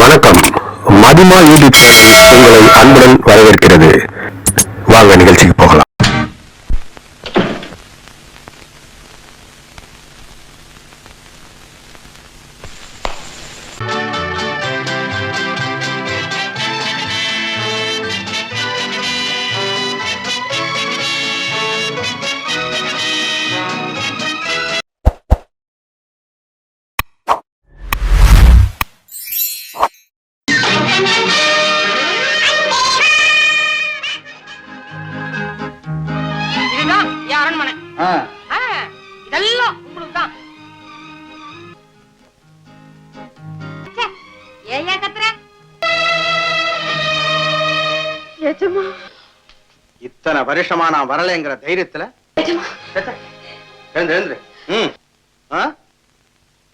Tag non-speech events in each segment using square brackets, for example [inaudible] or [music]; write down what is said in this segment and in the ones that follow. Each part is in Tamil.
வணக்கம். மதிமா யூடியூப் சேனல் உங்களை அன்புடன் வரவேற்கிறது. வாங்க நிகழ்ச்சிக்கு போகலாம். எஜமா இத்தனை வருஷமா நான் வரலைங்கிற தைரியத்துல?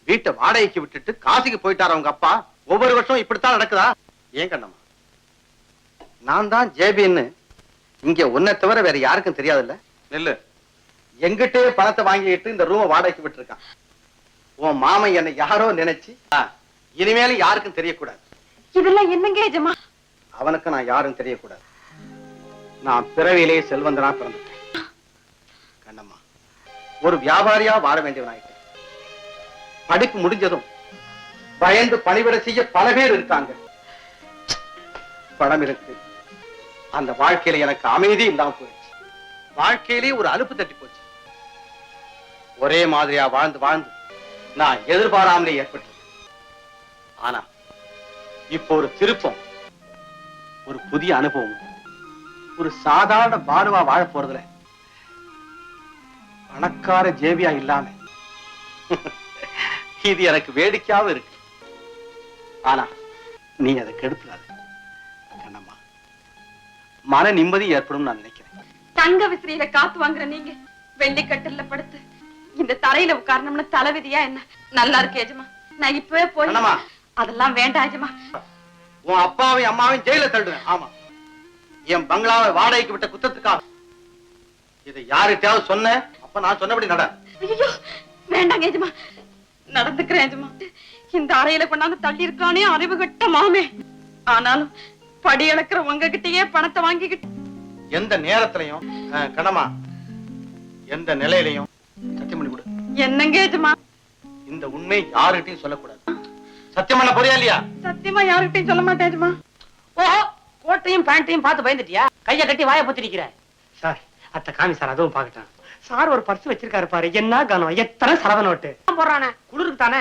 வீட்டை வாடகைக்கு விட்டுட்டு காசிக்கு போயிட்டாரு உங்க அப்பா? ஒவ்வொரு வருஷம் இப்படித்தான் நடக்குதா? ஏன் கண்ணம்மா? நான் தான் ஜேபின்னு. இங்க உன்னை தவிர வேற யாருக்கும் தெரியாதுல்ல? நெல்லு. எங்கிட்டே பணத்தை வாங்கிட்டு இந்த ரூமை வாடகைக்கு விட்டுருக்கான். உன் மாமன் என்னை யாரோ நினைச்சு இனிமேலும் யாருக்கும் தெரியக்கூடாது. இதெல்லாம் என்னங்க அவனுக்கு நான் யாரும் தெரியக்கூடாது. நான் பிறவியிலே செல்வந்தனா பிறந்துட்டேன். கண்ணம்மா ஒரு வியாபாரியா வாழ வேண்டியவனாயிட்டேன் படிப்பு முடிஞ்சதும் பயந்து பணிவிட செய்ய பல பேர் இருக்காங்க. பணம் இருக்கு. அந்த வாழ்க்கையில எனக்கு அமைதி இல்லாம போயிடுச்சு. வாழ்க்கையிலே ஒரு அலுப்பு தட்டி போச்சு. ஒரே மாதிரியா வாழ்ந்து வாழ்ந்து நான் எதிர்பாராமலே ஏற்பட்டது ஆனா இப்போ ஒரு திருப்பம் ஒரு புதிய அனுபவம் ஒரு சாதாரண பானுவா வாழ போறதுல. பணக்கார ஜேவியா இல்லாம. இது எனக்கு வேடிக்கையாவும் இருக்கு. ஆனா நீ அதை கெடுத்துடாத கண்ணம்மா. மன நிம்மதி ஏற்படும் நான் நினைக்கிறேன். தங்க விசிறியில காத்து வாங்குற நீங்க வெள்ளிக்கட்டில்ல படுத்து இந்த தரையில உட்காரணும்னு தலைவிதியா என்ன? நல்லா இருக்கு எஜமா. நான் இப்பவே போய். அதெல்லாம் வேண்டாம் எஜமா. உன் அப்பாவையும் அம்மாவையும் ஜெயில தள்ளுவேன். ஆமா. என் பங்களாவை வாடகைக்கு விட்ட குத்தத்துக்காக. இதை யாருகிட்டயாவது சொன்ன அப்ப நான் சொன்னபடி நட. வேண்டாங்க எஜமா. நடந்துக்கிறேன் எஜமா. இந்த அறையில கொண்டாந்து தள்ளி இருக்கானே அறிவு கட்ட மாமே. ஆனாலும் படி இழக்கிற உங்ககிட்டயே பணத்தை வாங்கிக்கிட்டு எந்த நேரத்திலையும் கண்ணம்மா எந்த நிலையிலையும் சத்தியம் பண்ணி கொடு. என்னங்க எஜமா? இந்த உண்மை யாருகிட்டையும் சொல்லக்கூடாது. சத்தியம் பண்ண போறியா இல்லையா? சத்தியமா யாருக்கிட்டையும் சொல்ல மாட்டேன் எஜமா. ஓஹோ கோட்டையும் பேண்ட்டையும் பார்த்து பயந்துட்டியா? கைய கட்டி வாய பொத்தி நிக்கிற. சார் அத்த காமி சார் அதுவும் பார்க்கட்டான் சார் ஒரு பர்ஸ் வச்சிருக்காரு பாரு. என்ன கனம்? எத்தனை சலவ நோட்டு போடுறானே? குளிருக்கு தானே?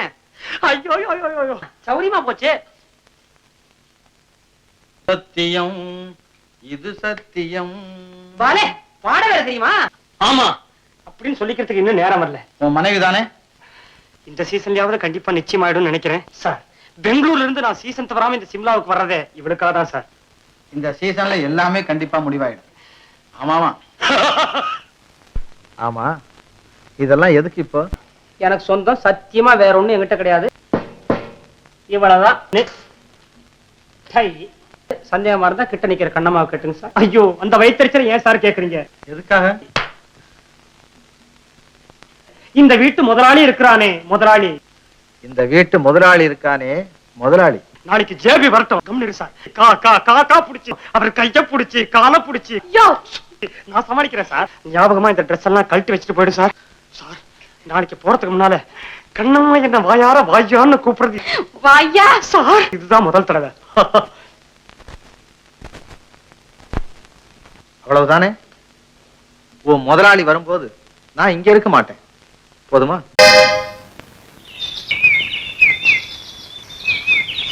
ஐயோ ஐயோ, ஐயோ ஐயோ. சௌரியமா போச்சு? சத்தியம் இது சத்தியம். பாலே பாட வேற தெரியுமா? ஆமா. அப்படின்னு சொல்லிக்கிறதுக்கு இன்னும் நேரம் வரல. உன் மனைவி தானே? இந்த சீசன்லயாவது கண்டிப்பா நிச்சயமாயிடும் நினைக்கிறேன். சார் பெங்களூர்ல இருந்து நான் சீசன் தவறாம இந்த சிம்லாவுக்கு வர்றதே இவளுக்காக தான் சார். இந்த சீசன்ல எல்லாமே கண்டிப்பா முடிவாயிடும். ஆமாமா [laughs] ஆமா. இதெல்லாம் எதுக்கு இப்போ? எனக்கு சொந்தம் சத்தியமா வேற ஒண்ணும் என்கிட்ட கிடையாது. இவ்வளவுதான். சந்தேகமா இருந்தா கிட்ட நிக்கிற கண்ணம்மாவை கட்டுங்க சார். ஐயோ அந்த வயிற்றுச்சலை ஏன் சார் கேக்குறீங்க? எதுக்காக? இந்த வீட்டு முதலாளி இருக்கிறானே முதலாளி. இந்த வீட்டு முதலாளி இருக்கானே முதலாளி. நாளைக்கு ஜேபி வரட்டும். கம்னு சார். கா கா கா கா புடிச்சு. அவர் கைய புடிச்சு காலை புடிச்சு. யோ! நான் சமாளிக்கிறேன் சார். ஞாபகமா இந்த ட்ரெஸ் எல்லாம் கழட்டி வச்சுட்டு போயிடு சார். சார் நாளைக்கு போறதுக்கு முன்னால கண்ணம்மா என்ன வாயார வாயான்னு கூப்பிடுறது. வாயா? சார்! இதுதான் முதல் தடவை. அவ்வளவுதானே? உன் முதலாளி வரும்போது நான் இங்க இருக்க மாட்டேன். போதுமா?